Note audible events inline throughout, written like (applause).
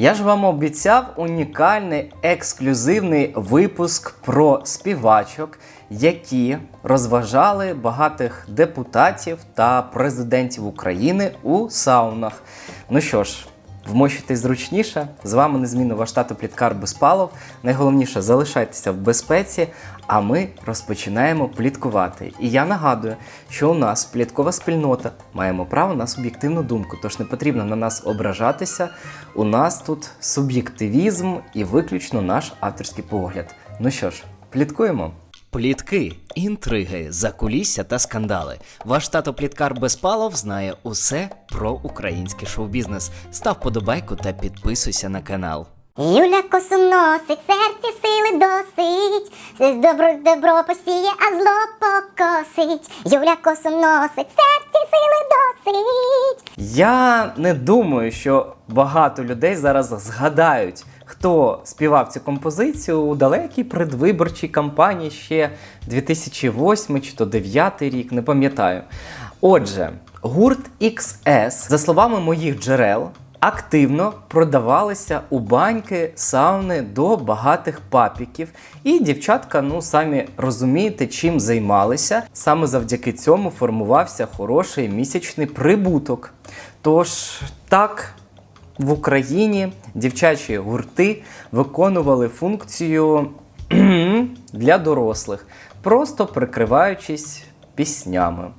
Я ж вам обіцяв унікальний ексклюзивний випуск про співачок, які розважали багатих депутатів та президентів України у саунах. Ну що ж, вмощуйтесь зручніше. З вами незмінно ваш тато Пліткар Безпалов. Найголовніше залишайтеся в безпеці, а ми розпочинаємо пліткувати. І я нагадую, що у нас пліткова спільнота маємо право на суб'єктивну думку, тож не потрібно на нас ображатися. У нас тут суб'єктивізм і виключно наш авторський погляд. Ну що ж, пліткуємо. Плітки, інтриги, закулісся та скандали. Ваш тато Пліткар Безпалов знає усе про український шоу-бізнес. Став подобайку та підписуйся на канал. Юля косу носить, серці сили досить, добро добро посіє, а зло покосить. Юля косу носить, серці сили досить. Я не думаю, що багато людей зараз згадають, хто співав цю композицію у далекій предвиборчій кампанії ще 2008 чи то 2009 рік, не пам'ятаю. Отже, гурт XS, за словами моїх джерел, активно продавалися у баньки, сауни до багатих папіків. І дівчатка, ну самі розумієте, чим займалися. Саме завдяки цьому формувався хороший місячний прибуток. Тож так. В Україні дівчачі гурти виконували функцію (clears throat) для дорослих, просто прикриваючись піснями.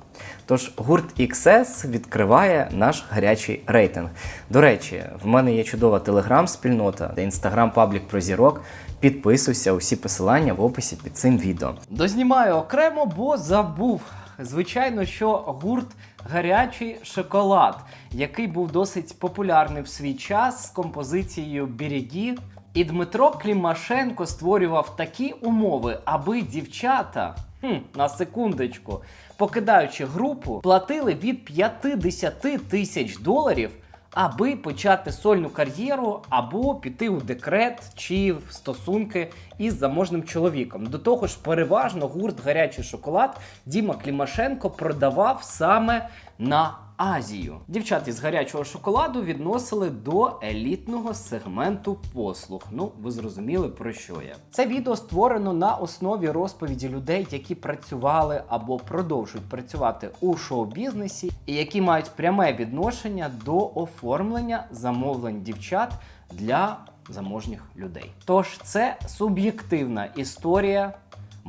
Тож гурт XS відкриває наш гарячий рейтинг. До речі, в мене є чудова телеграм-спільнота, та інстаграм паблік про зірок. Підписуйся, усі посилання в описі під цим відео. Дознімаю окремо, бо забув. Звичайно, що гурт гарячий шоколад, який був досить популярний в свій час з композицією Берегі. І Дмитро Клімашенко створював такі умови, аби дівчата, хм, на секундочку, покидаючи групу, платили від 50 тисяч доларів, аби почати сольну кар'єру або піти у декрет чи в стосунки із заможним чоловіком. До того ж, переважно гурт гарячий шоколад Діма Клімашенко продавав саме на Азію. Дівчат із гарячого шоколаду відносили до елітного сегменту послуг. Ну, ви зрозуміли про що я. Це відео створено на основі розповіді людей, які працювали або продовжують працювати у шоу-бізнесі, і які мають пряме відношення до оформлення замовлень дівчат для заможніх людей. Тож це суб'єктивна історія.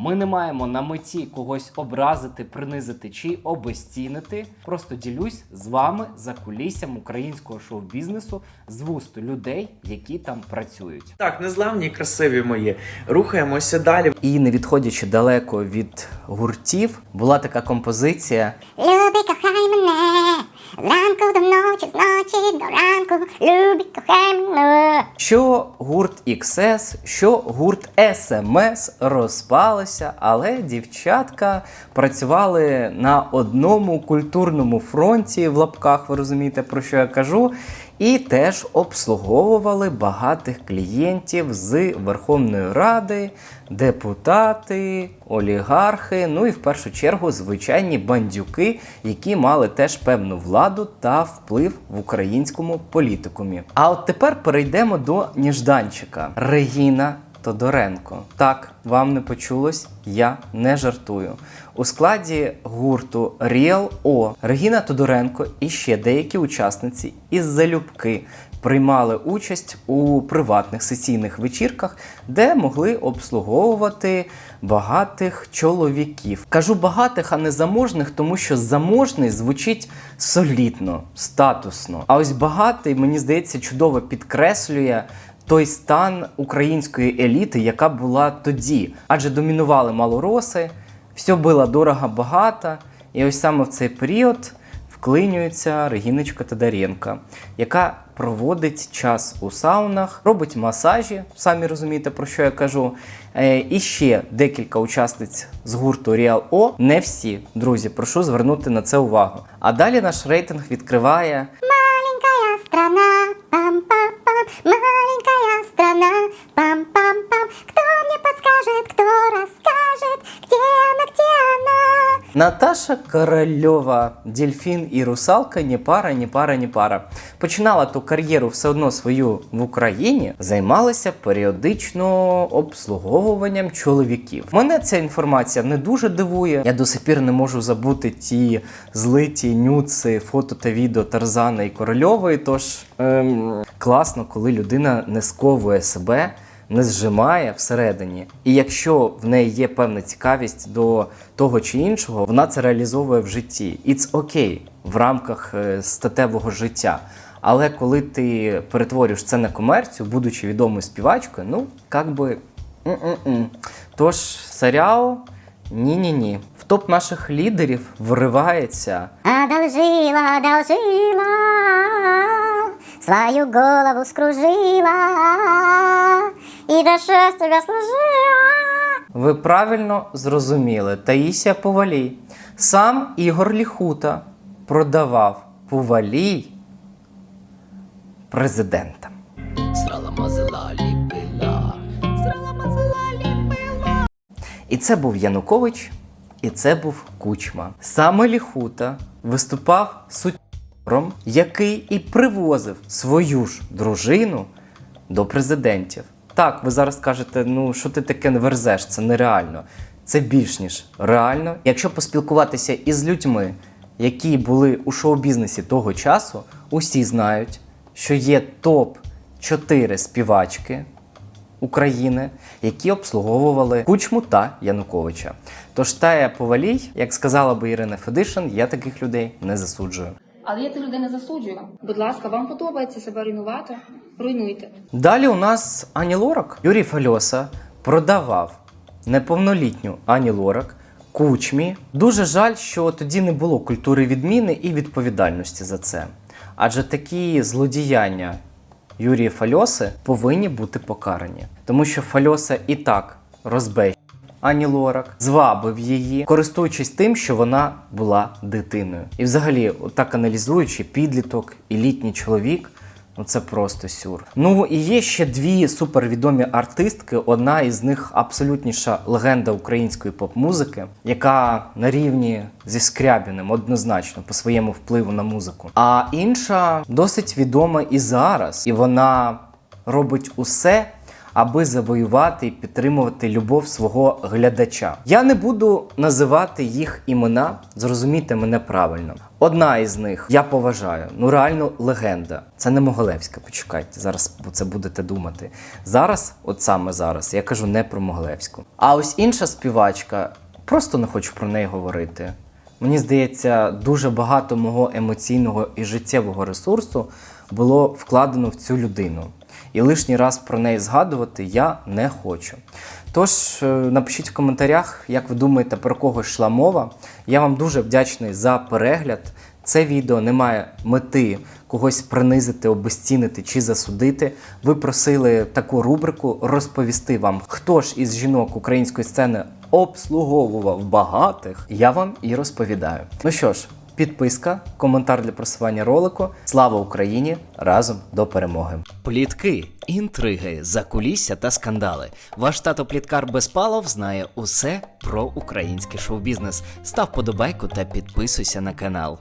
Ми не маємо на меті когось образити, принизити чи обезцінити. Просто ділюсь з вами за куліссям українського шоу-бізнесу з вусту людей, які там працюють. Так, незламні, і красиві мої. Рухаємося далі. І не відходячи далеко від гуртів, була така композиція. Зранку до ночі, з ночі до ранку. Люби, кохай. Що гурт XS, що гурт SMS розпалися, але дівчатка працювали на одному культурному фронті в лапках, ви розумієте, про що я кажу, і теж обслуговували багатих клієнтів з Верховної Ради, депутати, олігархи, ну і в першу чергу звичайні бандюки, які мали теж певну владу та вплив в українському політикумі. А от тепер перейдемо до Ніжданчика Регіна Тодоренко. Так, вам не почулось, я не жартую. У складі гурту Real O Регіна Тодоренко і ще деякі учасниці із залюбки приймали участь у приватних сесійних вечірках, де могли обслуговувати багатих чоловіків. Кажу багатих, а не заможних, тому що заможний звучить солідно, статусно. А ось багатий, мені здається, чудово підкреслює. Той стан української еліти, яка була тоді, адже домінували малороси, все було дорого багато, і ось саме в цей період вклинюється Регіночка Тодоренко, яка проводить час у саунах, робить масажі, самі розумієте, про що я кажу. Е, І ще декілька учасниць з гурту Real O. Не всі, друзі, прошу звернути на це увагу. А далі наш рейтинг відкриває Маленькая страна, пам-пам-пам, маленькая страна, пам-пам-пам. Кто мне подскажет, кто расскажет, где она, где она? Наташа Корольова, дельфін і русалка, ні пара, ні пара, ні пара. Починала ту кар'єру все одно свою в Україні, займалася періодично обслуговуванням чоловіків. Мене ця інформація не дуже дивує. Я до сих пір не можу забути ті злиті нюци, фото та відео Тарзана і Корольової. Тож ем, класно, коли людина не сковує себе не зжимає всередині. І якщо в неї є певна цікавість до того чи іншого, вона це реалізовує в житті. It's okay в рамках е, статевого життя. Але коли ти перетворюєш це на комерцію, будучи відомою співачкою, ну як би. м-м-м. Тож серіал ні-ні-ні. В топ наших лідерів вривається Одолжила, одолжила, свою голову скружила и до счастья служила. Ви правильно зрозуміли, Таїсія Повалій. Сам Ігор Ліхута продавав Повалій президентам. І це був Янукович, і це був Кучма. Саме Ліхута виступав сутєром, який і привозив свою ж дружину до президентів. Так, ви зараз кажете, ну що ти таке верзеш, це нереально. Це більш ніж реально. Якщо поспілкуватися із людьми, які були у шоу-бізнесі того часу, усі знають, що є топ 4 співачки України, які обслуговували Кучму та Януковича. Тож Тая Повалій, як сказала би Ірина Федишин, я таких людей не засуджую. Але я цих людей не засуджую. Будь ласка, вам подобається себе руйнувати? Руйнуйте. Далі у нас Ані Лорак. Юрій Фальоса продавав неповнолітню Ані Лорак кучмі. Дуже жаль, що тоді не було культури відміни і відповідальності за це. Адже такі злодіяння Юрія Фальоси повинні бути покарані, тому що Фальоса і так розбещ Ані Лорак, звабив її, користуючись тим, що вона була дитиною. І взагалі, так аналізуючи, підліток і літній чоловік. Ну це просто сюр. Ну і є ще дві супервідомі артистки. Одна із них абсолютніша легенда української поп-музики, яка на рівні зі Скрябіним однозначно по своєму впливу на музику. А інша досить відома і зараз, і вона робить усе, аби завоювати і підтримувати любов свого глядача. Я не буду називати їх імена, зрозумійте мене правильно. Одна із них я поважаю, ну реально легенда. Це не Моголевська. Почекайте, зараз бо це будете думати. Зараз, от саме зараз, я кажу не про Моголевську. А ось інша співачка, просто не хочу про неї говорити. Мені здається, дуже багато мого емоційного і життєвого ресурсу було вкладено в цю людину. І лишній раз про неї згадувати я не хочу. Тож е, напишіть в коментарях, як ви думаєте, про кого йшла мова. Я вам дуже вдячний за перегляд. Це відео не має мети когось принизити, обезцінити чи засудити. Ви просили таку рубрику розповісти вам, хто ж із жінок української сцени обслуговував багатих. Я вам і розповідаю. Ну що ж, підписка, коментар для просування ролику. Слава Україні! Разом до перемоги! Плітки, інтриги, закулісся та скандали. Ваш тато Пліткар Безпалов знає усе про український шоу-бізнес. Став подобайку та підписуйся на канал.